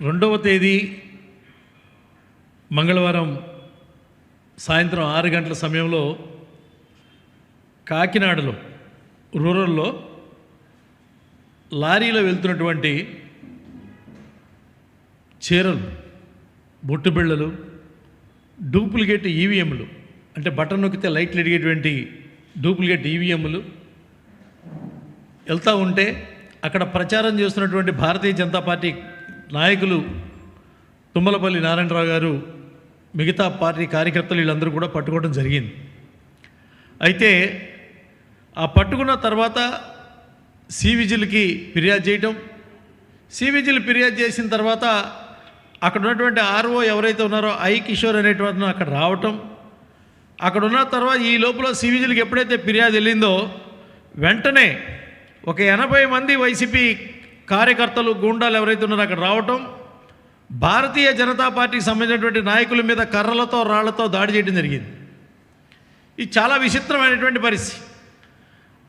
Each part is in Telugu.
రెండవ తేదీ మంగళవారం సాయంత్రం ఆరు గంటల సమయంలో కాకినాడలో రూరల్లో లారీలో వెళ్తున్నటువంటి చీరలు బొట్టుబిళ్ళలు డూప్లికేట్ ఈవీఎంలు అంటే బటన్ నొక్కితే లైట్లు ఎడిగేటువంటి డూప్లికేట్ ఈవీఎంలు వెళ్తూ ఉంటే అక్కడ ప్రచారం చేస్తున్నటువంటి భారతీయ జనతా పార్టీ నాయకులు తుమ్మలపల్లి నారాయణరావు గారు మిగతా పార్టీ కార్యకర్తలు వీళ్ళందరూ కూడా పట్టుకోవడం జరిగింది. అయితే ఆ పట్టుకున్న తర్వాత సి విజిల్కి ఫిర్యాదు చేయటం. సి విజిల్ ఫిర్యాదు చేసిన తర్వాత అక్కడ ఉన్నటువంటి ఆర్ఓ ఎవరైతే ఉన్నారో ఐ కిషోర్ అనేటువంటి అక్కడ రావటం. అక్కడ ఉన్న తర్వాత ఈ లోపల సివిజిల్కి ఎప్పుడైతే ఫిర్యాదు వెళ్ళిందో వెంటనే ఒక ఎనభై మంది వైసీపీ కార్యకర్తలు గూండాలు ఎవరైతే ఉన్నారో అక్కడ రావటం భారతీయ జనతా పార్టీకి సంబంధించినటువంటి నాయకుల మీద కర్రలతో రాళ్ళతో దాడి చేయడం జరిగింది. ఇది చాలా విచిత్రమైనటువంటి పరిస్థితి.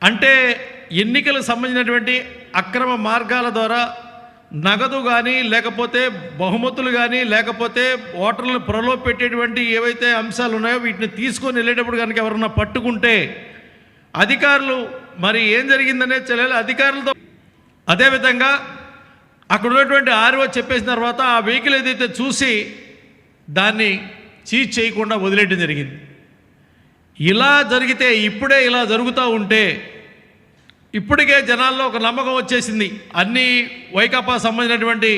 అంటే ఎన్నికలకు సంబంధించినటువంటి అక్రమ మార్గాల ద్వారా నగదు కానీ లేకపోతే బహుమతులు కానీ లేకపోతే ఓటర్లను ప్రలోభ పెట్టేటువంటి ఏవైతే అంశాలు ఉన్నాయో వీటిని తీసుకొని వెళ్ళేటప్పుడు కనుక ఎవరన్నా పట్టుకుంటే అధికారులు మరి ఏం జరిగిందనే తెలియాలి. అధికారులతో అదేవిధంగా అక్కడ ఉన్నటువంటి ఆర్ఓ చెప్పేసిన తర్వాత ఆ వెహికల్ ఏదైతే చూసి దాన్ని చీజ్ చేయకుండా వదిలేయడం జరిగింది. ఇలా జరిగితే ఇప్పుడే ఇలా జరుగుతూ ఉంటే ఇప్పటికే జనాల్లో ఒక నమ్మకం వచ్చేసింది. అన్ని వైకాపా సంబంధించినటువంటి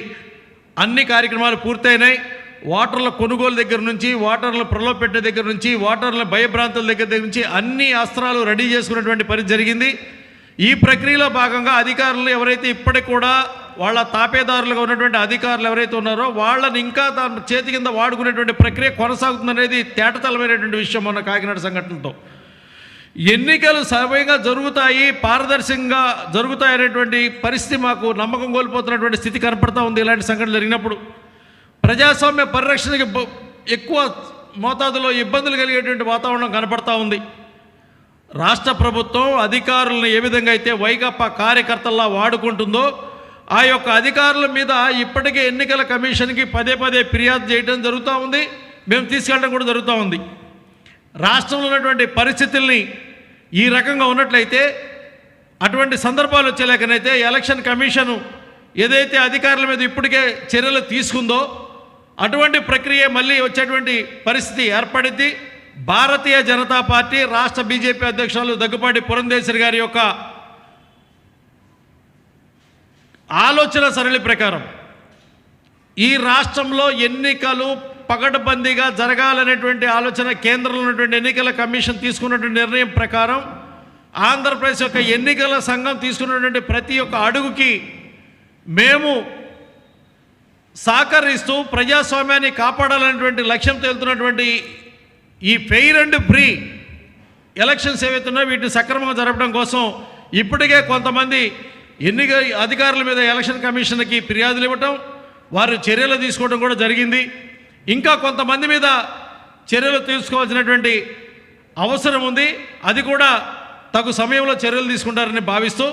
అన్ని కార్యక్రమాలు పూర్తయినాయి. వాటర్ల కొనుగోలు దగ్గర నుంచి వాటర్ల ప్రలోభ పెట్టే దగ్గర నుంచి వాటర్ల భయభ్రాంతుల దగ్గర దగ్గర నుంచి అన్ని అస్త్రాలు రెడీ చేసుకున్నటువంటి పని జరిగింది. ఈ ప్రక్రియలో భాగంగా అధికారులు ఎవరైతే ఇప్పటికి కూడా వాళ్ళ తాపేదారులుగా ఉన్నటువంటి అధికారులు ఎవరైతే ఉన్నారో వాళ్ళని ఇంకా దాని చేతి కింద వాడుకునేటువంటి ప్రక్రియ కొనసాగుతుందనేది తేటతలమైనటువంటి విషయం మొన్న కాకినాడ సంఘటనతో. ఎన్నికలు సవ్యంగా జరుగుతాయి పారదర్శకంగా జరుగుతాయి అనేటువంటి పరిస్థితి మాకు నమ్మకం కోల్పోతున్నటువంటి స్థితి కనపడతా ఉంది ఇలాంటి సంఘటనలు జరిగినప్పుడు. ప్రజాస్వామ్య పరిరక్షణకి ఎక్కువ మోతాదులో ఇబ్బందులు కలిగేటువంటి వాతావరణం కనపడతా ఉంది. రాష్ట్ర ప్రభుత్వం అధికారులను ఏ విధంగా అయితే వైగప్ప కార్యకర్తల్లా వాడుకుంటుందో ఆ యొక్క అధికారుల మీద ఇప్పటికే ఎన్నికల కమిషన్కి పదే పదే ఫిర్యాదు చేయడం జరుగుతూ ఉంది. మేము తీసుకెళ్ళడం కూడా జరుగుతూ ఉంది. రాష్ట్రంలో ఉన్నటువంటి పరిస్థితుల్ని ఈ రకంగా ఉన్నట్లయితే అటువంటి సందర్భాలు వచ్చేలేకనైతే ఎలక్షన్ కమిషను ఏదైతే అధికారుల మీద ఇప్పటికే చర్యలు తీసుకుందో అటువంటి ప్రక్రియ మళ్ళీ వచ్చేటువంటి పరిస్థితి ఏర్పడింది భారతీయ జనతా పార్టీ రాష్ట్ర బీజేపీ అధ్యక్షులు దగ్గుపాటి పురంధేశ్వరి గారి యొక్క ఆలోచన సరళి ప్రకారం ఈ రాష్ట్రంలో ఎన్నికలు పగడబందీగా జరగాలనేటువంటి ఆలోచన కేంద్రంలో ఉన్నటువంటి ఎన్నికల కమిషన్ తీసుకున్నటువంటి నిర్ణయం ప్రకారం ఆంధ్రప్రదేశ్ యొక్క ఎన్నికల సంఘం తీసుకున్నటువంటి ప్రతి ఒక్క అడుగుకి మేము సహకరిస్తూ ప్రజాస్వామ్యాన్ని కాపాడాలనేటువంటి లక్ష్యంతో వెళ్తున్నటువంటి ఈ ఫెయిర్ అండ్ ఫ్రీ ఎలక్షన్స్ ఏవైతే వీటిని సక్రమంగా జరపడం కోసం ఇప్పటికే కొంతమంది ఎన్నిక అధికారుల మీద ఎలక్షన్ కమిషన్కి ఫిర్యాదులు ఇవ్వటం వారు చర్యలు తీసుకోవడం కూడా జరిగింది. ఇంకా కొంతమంది మీద చర్యలు తీసుకోవాల్సినటువంటి అవసరం ఉంది. అది కూడా తగు సమయంలో చర్యలు తీసుకుంటారని భావిస్తూ